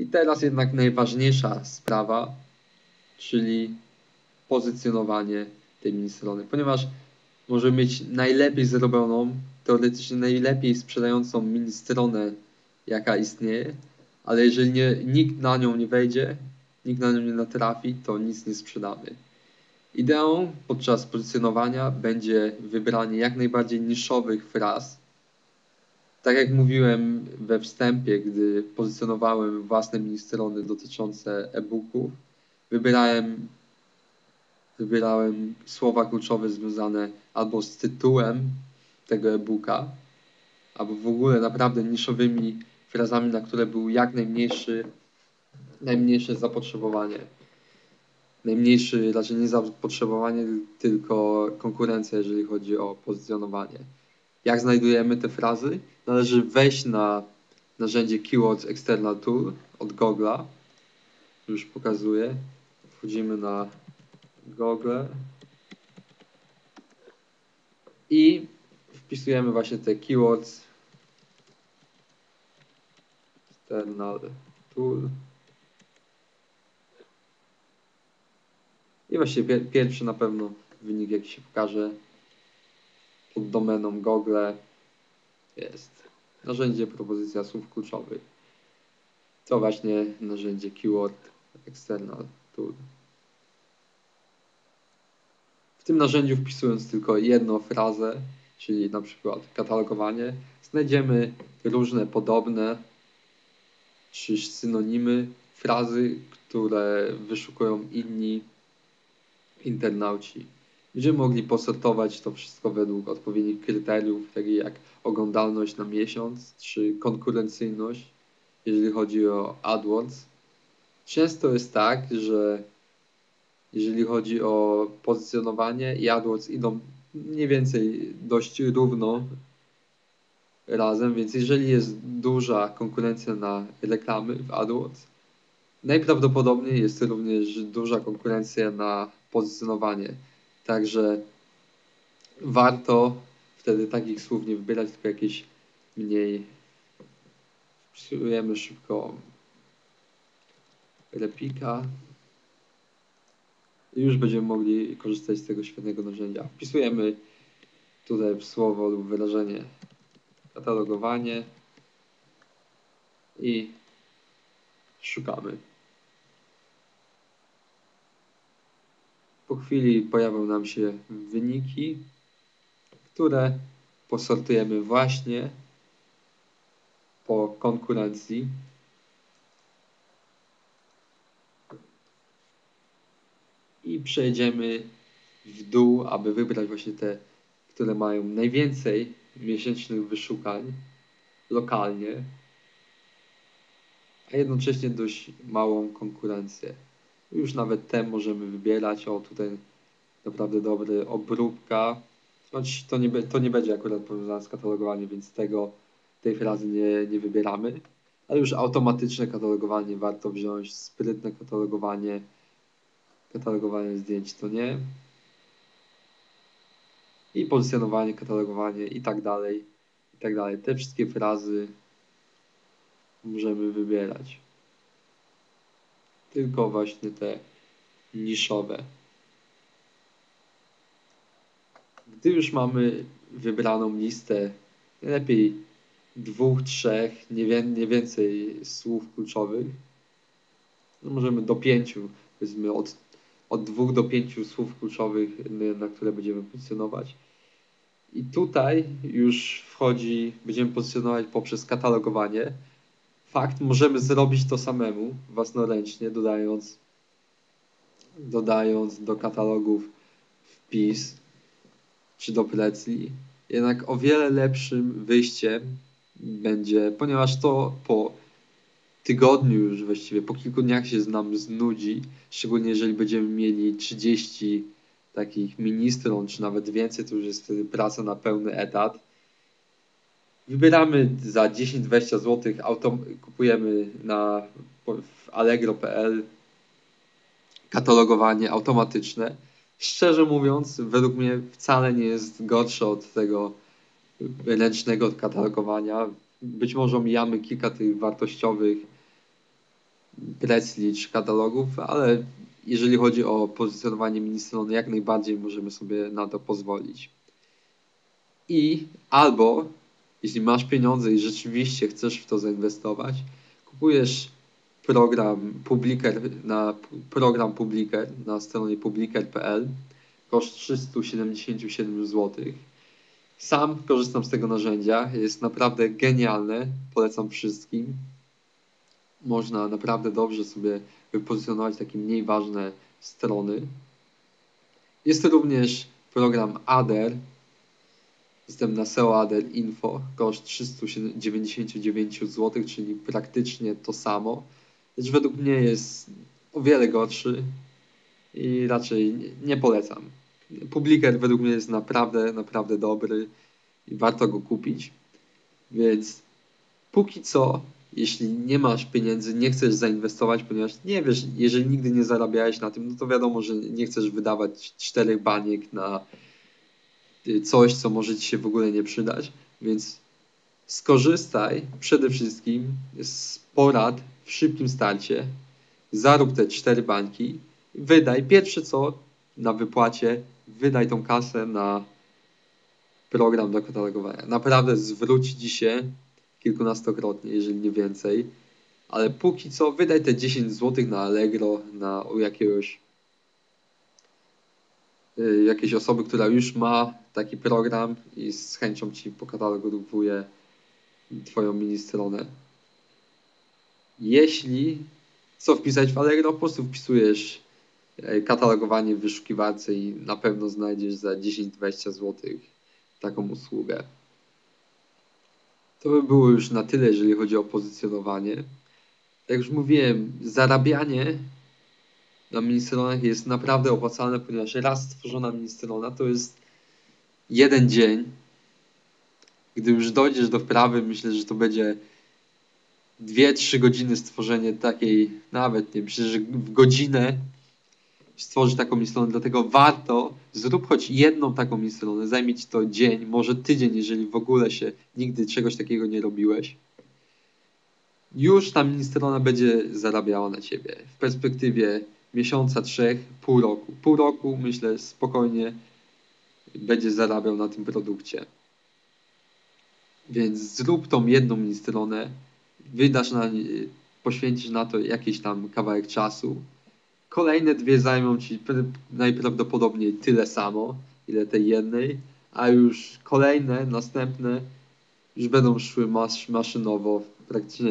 I teraz jednak najważniejsza sprawa, czyli pozycjonowanie tej mini strony, ponieważ może mieć najlepiej zrobioną, teoretycznie najlepiej sprzedającą mini stronę, jaka istnieje, ale jeżeli nie, nikt na nią nie wejdzie, nikt na nią nie natrafi, to nic nie sprzedamy. Ideą podczas pozycjonowania będzie wybranie jak najbardziej niszowych fraz. Tak jak mówiłem we wstępie, gdy pozycjonowałem własne mini strony dotyczące e-booków, wybierałem, wybierałem słowa kluczowe związane albo z tytułem tego e-booka, albo w ogóle naprawdę niszowymi frazami, na które był jak najmniejszy, najmniejsze zapotrzebowanie. Najmniejszy, raczej nie zapotrzebowanie, tylko konkurencja, jeżeli chodzi o pozycjonowanie. Jak znajdujemy te frazy? Należy wejść na narzędzie Keywords External Tool od Google'a. Już pokazuję. Wchodzimy na Google i wpisujemy właśnie te keywords external tool i właściwie pierwszy na pewno wynik jaki się pokaże pod domeną Google jest narzędzie propozycja słów kluczowych to właśnie narzędzie keyword external tool w tym narzędziu wpisując tylko jedną frazę czyli na przykład katalogowanie, znajdziemy różne podobne czy synonimy, frazy, które wyszukują inni internauci. Będziemy mogli posortować to wszystko według odpowiednich kryteriów, takich jak oglądalność na miesiąc czy konkurencyjność, jeżeli chodzi o AdWords. Często jest tak, że jeżeli chodzi o pozycjonowanie i AdWords idą mniej więcej dość równo razem, więc jeżeli jest duża konkurencja na reklamy w AdWords, najprawdopodobniej jest również duża konkurencja na pozycjonowanie. Także warto wtedy takich słów nie wybierać, tylko jakieś mniej wpisujemy szybko replika i już będziemy mogli korzystać z tego świetnego narzędzia. Wpisujemy tutaj słowo lub wyrażenie katalogowanie i szukamy. Po chwili pojawią nam się wyniki, które posortujemy właśnie po konkurencji i przejdziemy w dół, aby wybrać właśnie te, które mają najwięcej miesięcznych wyszukań lokalnie, a jednocześnie dość małą konkurencję. Już nawet te możemy wybierać. O, tutaj naprawdę dobry obróbka. Choć to nie, to nie będzie akurat powiązane z katalogowaniem, więc tego, tej frazy nie, nie wybieramy. Ale już automatyczne katalogowanie warto wziąć, sprytne katalogowanie katalogowanie zdjęć to nie. I pozycjonowanie, katalogowanie i tak dalej, i tak dalej. Te wszystkie frazy możemy wybierać. Tylko właśnie te niszowe. Gdy już mamy wybraną listę, najlepiej dwóch, trzech, nie, więcej słów kluczowych, no możemy do pięciu, powiedzmy od od dwóch do pięciu słów kluczowych, na które będziemy pozycjonować. I tutaj już wchodzi, będziemy pozycjonować poprzez katalogowanie. Fakt, możemy zrobić to samemu, własnoręcznie, dodając, dodając do katalogów wpis czy do plecli. Jednak o wiele lepszym wyjściem będzie, ponieważ to po tygodniu już właściwie, po kilku dniach się nam znudzi, szczególnie jeżeli będziemy mieli 30 takich ministron, czy nawet więcej, to już jest wtedy praca na pełny etat. Wybieramy za 10-20 zł, kupujemy na allegro.pl katalogowanie automatyczne. Szczerze mówiąc, według mnie wcale nie jest gorsze od tego ręcznego katalogowania. Być może omijamy kilka tych wartościowych precji czy katalogów, ale jeżeli chodzi o pozycjonowanie mini strony, jak najbardziej możemy sobie na to pozwolić. I albo jeśli masz pieniądze i rzeczywiście chcesz w to zainwestować, kupujesz program Publiker na program Publiker na stronie publiker.pl koszt 377 zł. Sam korzystam z tego narzędzia, jest naprawdę genialne, polecam wszystkim. Można naprawdę dobrze sobie wypozycjonować takie mniej ważne strony. Jest również program Ader, Jestem na SEO Ader Info, koszt 399 zł, czyli praktycznie to samo. Lecz według mnie jest o wiele gorszy i raczej nie polecam. Publiker według mnie jest naprawdę, naprawdę dobry i warto go kupić. Więc póki co, jeśli nie masz pieniędzy, nie chcesz zainwestować, ponieważ nie wiesz, jeżeli nigdy nie zarabiałeś na tym, no to wiadomo, że nie chcesz wydawać czterech baniek na coś, co może Ci się w ogóle nie przydać, więc skorzystaj przede wszystkim z porad w szybkim starcie, zarób te cztery bańki, wydaj pierwsze co na wypłacie, wydaj tą kasę na program do katalogowania. Naprawdę zwróci Ci się kilkunastokrotnie, jeżeli nie więcej, ale póki co wydaj te 10 zł na Allegro, na jakiegoś Y, jakiejś osoby, która już ma taki program i z chęcią Ci pokataloguje Twoją mini stronę. Jeśli co wpisać w Allegro, po prostu wpisujesz e, katalogowanie w wyszukiwarce i na pewno znajdziesz za 10-20 zł taką usługę. To by było już na tyle, jeżeli chodzi o pozycjonowanie. Jak już mówiłem, zarabianie na ministronach jest naprawdę opłacalne, ponieważ raz stworzona ministrona to jest jeden dzień. Gdy już dojdziesz do wprawy, myślę, że to będzie 2-3 godziny stworzenie takiej, nawet nie, myślę, że w godzinę stworzyć taką ministronę, dlatego warto, zrób choć jedną taką ministronę, zajmie Ci to dzień, może tydzień, jeżeli w ogóle się nigdy czegoś takiego nie robiłeś. Już ta ministrona będzie zarabiała na Ciebie. W perspektywie miesiąca, trzech, pół roku. Pół roku myślę spokojnie będzie zarabiał na tym produkcie. Więc zrób tą jedną stronę, wydasz na, poświęcisz na to jakiś tam kawałek czasu. Kolejne dwie zajmą ci najprawdopodobniej tyle samo, ile tej jednej, a już kolejne, następne już będą szły mas maszynowo. Praktycznie,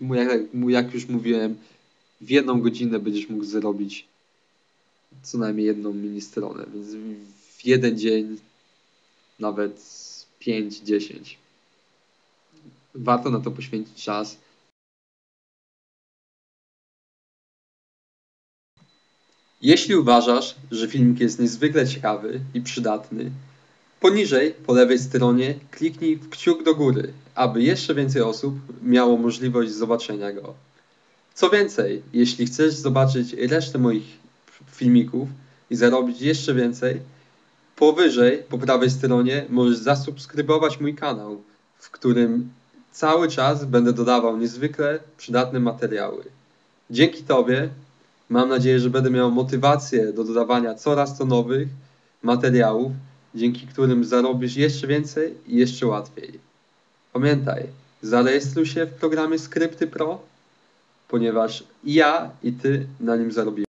jak, jak już mówiłem, w jedną godzinę będziesz mógł zrobić co najmniej jedną mini stronę, więc w jeden dzień nawet 5-10. Warto na to poświęcić czas. Jeśli uważasz, że filmik jest niezwykle ciekawy i przydatny, poniżej po lewej stronie kliknij w kciuk do góry, aby jeszcze więcej osób miało możliwość zobaczenia go. Co więcej, jeśli chcesz zobaczyć resztę moich filmików i zarobić jeszcze więcej, powyżej, po prawej stronie, możesz zasubskrybować mój kanał, w którym cały czas będę dodawał niezwykle przydatne materiały. Dzięki Tobie mam nadzieję, że będę miał motywację do dodawania coraz to nowych materiałów, dzięki którym zarobisz jeszcze więcej i jeszcze łatwiej. Pamiętaj, zarejestruj się w programie Skrypty Pro ponieważ ja i ty na nim zarobimy.